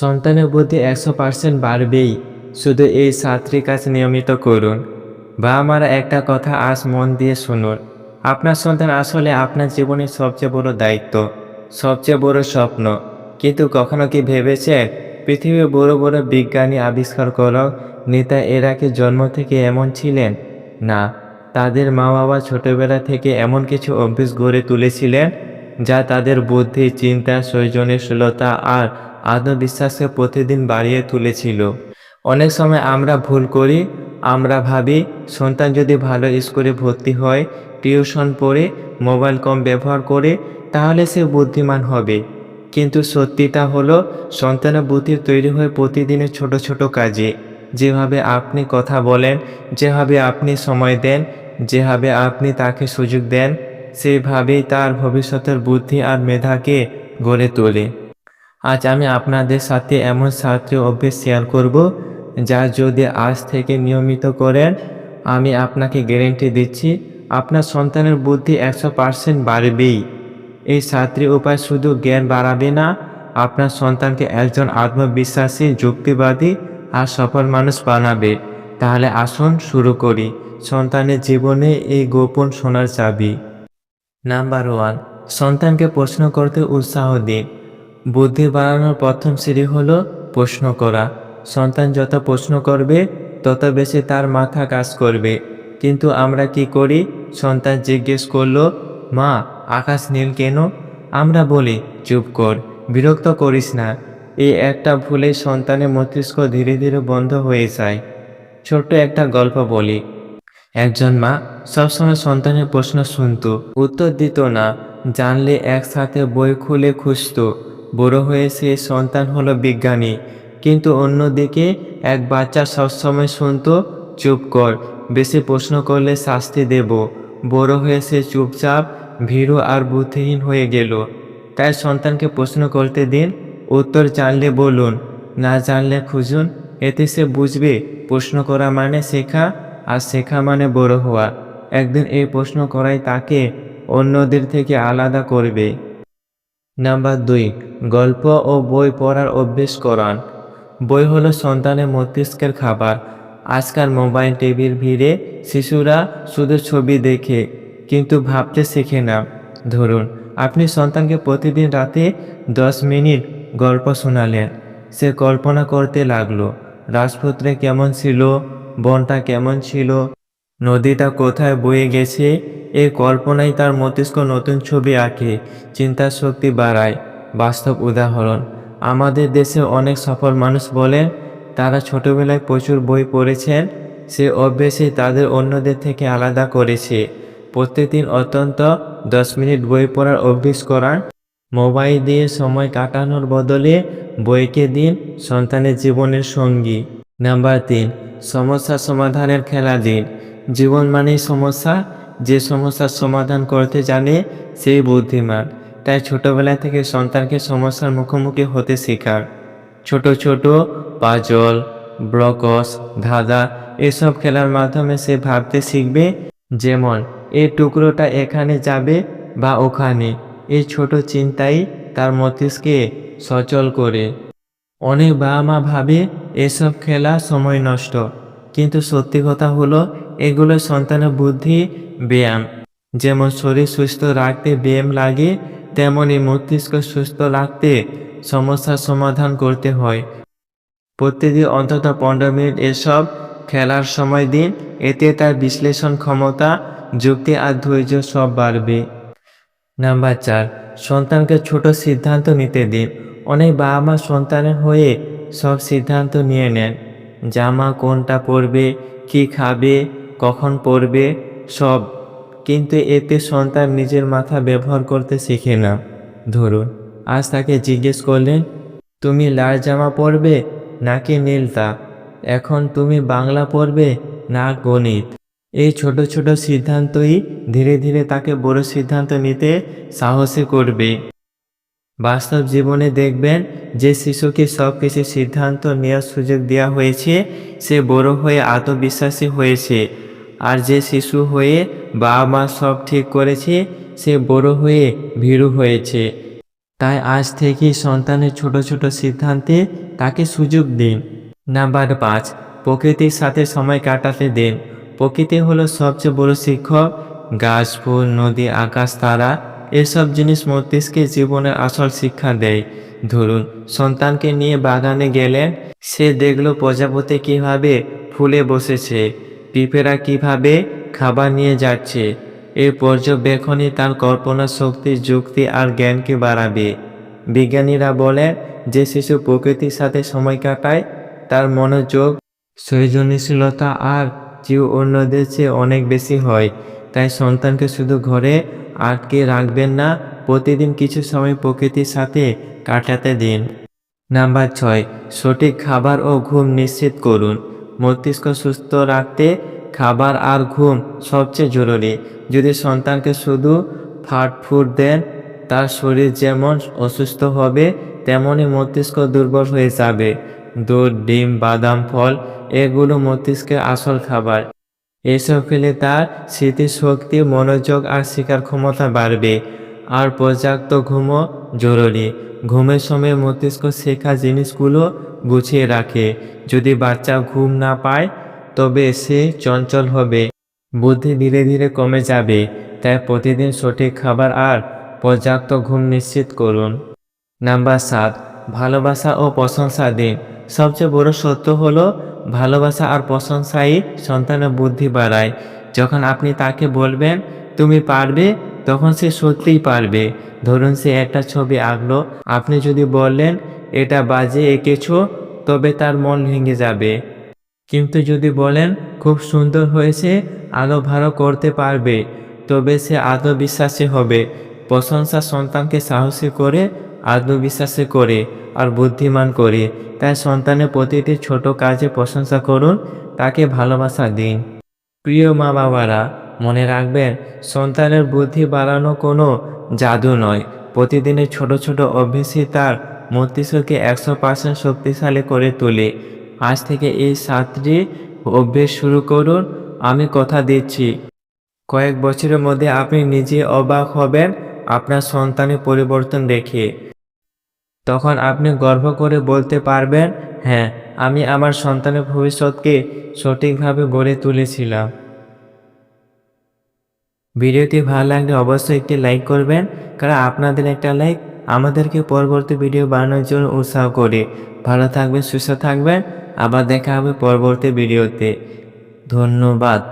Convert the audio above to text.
সন্তানের বুদ্ধি একশো পার্সেন্ট বাড়বেই। শুধু এই সাতটি কাজ নিয়মিত করুন। বা আমার একটা কথা আজ মন দিয়ে শুনুন। আপনার সন্তান আসলে আপনার জীবনের সবচেয়ে বড় দায়িত্ব, সবচেয়ে বড় স্বপ্ন। কিন্তু কখনো কি ভেবেছেন পৃথিবীর বড় বড় বিজ্ঞানী আবিষ্কার করক নেতা এরা কি জন্ম থেকে এমন ছিলেন? না। তাদের মা বাবা ছোটবেলা থেকে এমন কিছু অভ্যেস গড়ে তুলেছিলেন, যা তাদের বুদ্ধি, চিন্তা, সৃজনশীলতা আর আত্মবিশ্বাসকে প্রতিদিন বাড়িয়ে তুলেছিল। অনেক সময় আমরা ভুল করি, আমরা ভাবি, সন্তান যদি ভালো স্কুলে ভর্তি হয়, টিউশন পড়ে, মোবাইল কম ব্যবহার করে, তাহলে সে বুদ্ধিমান হবে। কিন্তু সত্যিটা হলো, সন্তানের বুদ্ধি তৈরি হয় প্রতিদিনের ছোট ছোট কাজে। যেভাবে আপনি কথা বলেন, যেভাবে আপনি সময় দেন, যেভাবে আপনি তাকে সুযোগ দেন সেইভাবেই তার ভবিষ্যতের বুদ্ধি আর মেধাকে গড়ে তোলে। আজ আমি আপনাদের সাথে এমন সাতটি অভ্যেস শেয়ার করব যা যদি আজ থেকে নিয়মিত করেন, আমি আপনাকে গ্যারেন্টি দিচ্ছি, আপনার সন্তানের বুদ্ধি একশো পার্সেন্ট বাড়বেই। এই সাতটি উপায় শুধু জ্ঞান বাড়াবে না, আপনার সন্তানকে একজন আত্মবিশ্বাসী, যুক্তিবাদী আর সফল মানুষ বানাবে। তাহলে আসুন শুরু করি, সন্তানের জীবনে এই গোপন সোনার চাবি। নাম্বার ওয়ান, সন্তানকে প্রশ্ন করতে উৎসাহ দিন। বুদ্ধি বাড়ানোর প্রথম সিঁড়ি হলো প্রশ্ন করা। সন্তান যত প্রশ্ন করবে, তত বেশি তার মাথা কাজ করবে। কিন্তু আমরা কি করি? সন্তান জিজ্ঞেস করল, মা, আকাশ নীল কেন? আমরা বলি, চুপ কর, বিরক্ত করিস না। এই একটা ভুলে সন্তানের মস্তিষ্ক ধীরে ধীরে বন্ধ হয়ে যায়। ছোট্ট একটা গল্প বলি। একজন মা সবসময় সন্তানের প্রশ্ন শুনতো, উত্তর দিত না, জানলে একসাথে বই খুলে খুঁজত। বড় হয়ে সে সন্তান হলো বিজ্ঞানী। কিন্তু অন্যদিকে এক বাচ্চা সবসময় শুনত, চুপ কর, বেশি প্রশ্ন করলে শাস্তি দেব। বড় হয়ে সে চুপচাপ, ভীরু আর বুদ্ধিহীন হয়ে গেল। তাই সন্তানকে প্রশ্ন করতে দিন, উত্তর জানলে বলুন, না জানলে খুঁজুন, এতে সে বুঝবে, প্রশ্ন করা মানে শেখা, আর শেখা মানে বড় হওয়া। একদিন এই প্রশ্ন করাই তাকে অন্যদের থেকে আলাদা করবে। নাম্বার দুই, গল্প ও বই পড়ার অভ্যেস করান। বই হলো সন্তানের মস্তিষ্কের খাবার। আজকাল মোবাইল টিভির ভিড়ে শিশুরা শুধু ছবি দেখে, কিন্তু ভাবতে শেখে না। ধরুন, আপনি সন্তানকে প্রতিদিন রাতে দশ মিনিট গল্প শোনালেন। সে কল্পনা করতে লাগল, রাজপুত্রে কেমন ছিল, বনটা কেমন ছিল নদীটা কোথায় বয়ে গেছে? এই কল্পনাই তার মস্তিষ্ক নতুন ছবি আঁকে চিন্তার শক্তি বাড়ায়। বাস্তব উদাহরণ, আমাদের দেশে অনেক সফল মানুষ বলেন তারা ছোটবেলায় প্রচুর বই পড়েছেন, সে অভ্যেসে তাদের অন্যদের থেকে আলাদা করেছে। প্রত্যেকদিন অত্যন্ত দশ মিনিট বই পড়ার অভ্যেস করার, মোবাইল দিয়ে সময় কাটানোর বদলে বইকে দিন সন্তানের জীবনের সঙ্গী। নাম্বার তিন, সমস্যা সমাধানের খেলা দিন। জীবন মানেই সমস্যা, যে সমস্যার সমাধান করতে জানে সেই বুদ্ধিমান। তাই ছোটবেলা থেকে সন্তানকে সমস্যার মুখোমুখি হতে শেখার। ছোট ছোট পাজল ব্লকস ধাঁধা এসব খেলার মাধ্যমে সে ভাবতে শিখবে যেমন, এই টুকরোটা এখানে যাবে বা ওখানে। এই ছোট চিন্তাই তার মস্তিষ্কে সচল করে। অনেক বাবা মা ভাবে এসব খেলা সময় নষ্ট, কিন্তু সত্যি কথা হলো এগুলো সন্তানের বুদ্ধি, ব্যায়াম। যেমন শরীর সুস্থ রাখতে ব্যায়াম লাগে তেমনই মস্তিষ্ক সুস্থ রাখতে সমস্যার সমাধান করতে হয়। প্রতিদিন অন্তত পনেরো মিনিট এসব খেলার সময় দিন, এতে তার বিশ্লেষণ ক্ষমতা, যুক্তি আর ধৈর্য সব বাড়বে। নাম্বার চার, সন্তানকে ছোট সিদ্ধান্ত নিতে দিন। অনেক বাবা মা সন্তানের হয়ে সব সিদ্ধান্ত নিয়ে নেন। জামা কোনটা পরবে, কি খাবে কখন পড়বে? সব। কিন্তু এতে সন্তান নিজের মাথা ব্যবহার করতে শিখে না। ধরুন, আজ তাকে জিজ্ঞেস করলেন, তুমি লাল জামা পরবে নাকি নীলতা এখন তুমি বাংলা পড়বে না গণিত? এই ছোট ছোট সিদ্ধান্তই ধীরে ধীরে তাকে বড় সিদ্ধান্ত নিতে সাহসী করবে। বাস্তব জীবনে দেখবেন, যে শিশুকে সব কিছু সিদ্ধান্ত নেওয়ার সুযোগ দেওয়া হয়েছে, সে বড় হয়ে আত্মবিশ্বাসী হয়েছে। আর যে শিশু হয়ে বাবা মা সব ঠিক করেছে, সে বড় হয়ে ভীরু হয়েছে। তাই আজ থেকেই সন্তানের ছোট ছোট সিদ্ধান্তে তাকে সুযোগ দিন। নাম্বার পাঁচ, প্রকৃতির সাথে সময় কাটাতে দিন। প্রকৃতি হলো সবচেয়ে বড় শিক্ষক। গাছ, ফুল, নদী, আকাশ, তারা, এসব জিনিস মস্তিষ্কে জীবনের আসল শিক্ষা দেয়। ধরুন, সন্তানকে নিয়ে বাগানে গেলেন সে দেখল প্রজাপতি কীভাবে ফুলে বসেছে। পিঁপড়া কীভাবে খাবার নিয়ে যাচ্ছে এই পর্যবেক্ষণই তার কল্পনা শক্তি, যুক্তি আর জ্ঞানকে বাড়াবে। বিজ্ঞানীরা বলেন যে শিশু প্রকৃতির সাথে সময় কাটায়, তার মনোযোগ, সৃজনশীলতা আর জীব অন্যদের চেয়ে অনেক বেশি হয়। তাই সন্তানকে শুধু ঘরে আটকে রাখবেন না, প্রতিদিন কিছু সময় প্রকৃতির সাথে কাটাতে দিন। নাম্বার ছয়, সঠিক খাবার ও ঘুম নিশ্চিত করুন। মস্তিষ্ক সুস্থ রাখতে খাবার আর ঘুম সবচেয়ে জরুরি। যদি সন্তানকে শুধু ফাস্ট ফুড দেন, তার শরীর যেমন অসুস্থ হবে তেমনই মস্তিষ্ক দুর্বল হয়ে যাবে। দুধ, ডিম, বাদাম, ফল, এগুলো মস্তিষ্কের আসল খাবার। এসব খেলে তার স্মৃতিশক্তি, মনোযোগ আর শিকার ক্ষমতা বাড়বে। আর পর্যাপ্ত ঘুমও জরুরি। ঘুমের সময় মস্তিষ্ক শেখা জিনিসগুলো গুছিয়ে রাখে। যদি বাচ্চা ঘুম না পায়, তবে সে চঞ্চল হবে। বুদ্ধি ধীরে ধীরে কমে যাবে। তাই প্রতিদিন সঠিক খাবার আর পর্যাপ্ত ঘুম নিশ্চিত করুন। নাম্বার সাত, ভালোবাসা ও প্রশংসা দিন। সবচেয়ে বড় সত্য হলো, ভালোবাসা আর প্রশংসাই সন্তানের বুদ্ধি বাড়ায়। যখন আপনি তাকে বলবেন, তুমি পারবে তখন সে সত্যিই পারবে। ধরুন সে একটা ছবি আঁকলো, আপনি যদি বললেন, এটা বাজে এঁকেছো, তবে তার মন ভেঙে যাবে। কিন্তু যদি বলেন, খুব সুন্দর হয়েছে আরও ভালো করতে পারবে, তবে সে আত্মবিশ্বাসী হবে। প্রশংসা সন্তানকে সাহসী করে, আত্মবিশ্বাসী করে আর বুদ্ধিমান করে। তাই সন্তানের প্রতিটি ছোট কাজে প্রশংসা করুন, তাকে ভালোবাসা দিন। প্রিয় মা বাবারা মনে রাখবেন, সন্তানের বুদ্ধি বাড়ানো কোনো জাদু নয়। প্রতিদিনের ছোট ছোট অভ্যেসই তার মস্তিষ্ককে একশো পার্সেন্ট শক্তিশালী করে তোলে। আজ থেকে এই সাতটি অভ্যেস শুরু করুন, আমি কথা দিচ্ছি। কয়েক বছরের মধ্যে আপনি নিজে অবাক হবেন আপনার সন্তানের পরিবর্তন দেখে। তখন আপনি গর্ব করে বলতে পারবেন হ্যাঁ আমি আমার সন্তানের ভবিষ্যৎকে সঠিকভাবে গড়ে তুলেছিলাম। ভিডিওটি ভালো লাগলে অবশ্যই একটি লাইক করবেন, কারণ আপনাদের একটা লাইক আমাদেরকে পরবর্তী ভিডিও বানানোর জন্য উৎসাহ করে। ভালো থাকবেন, সুস্থ থাকবেন, আবার দেখা হবে পরবর্তী ভিডিওতে। ধন্যবাদ।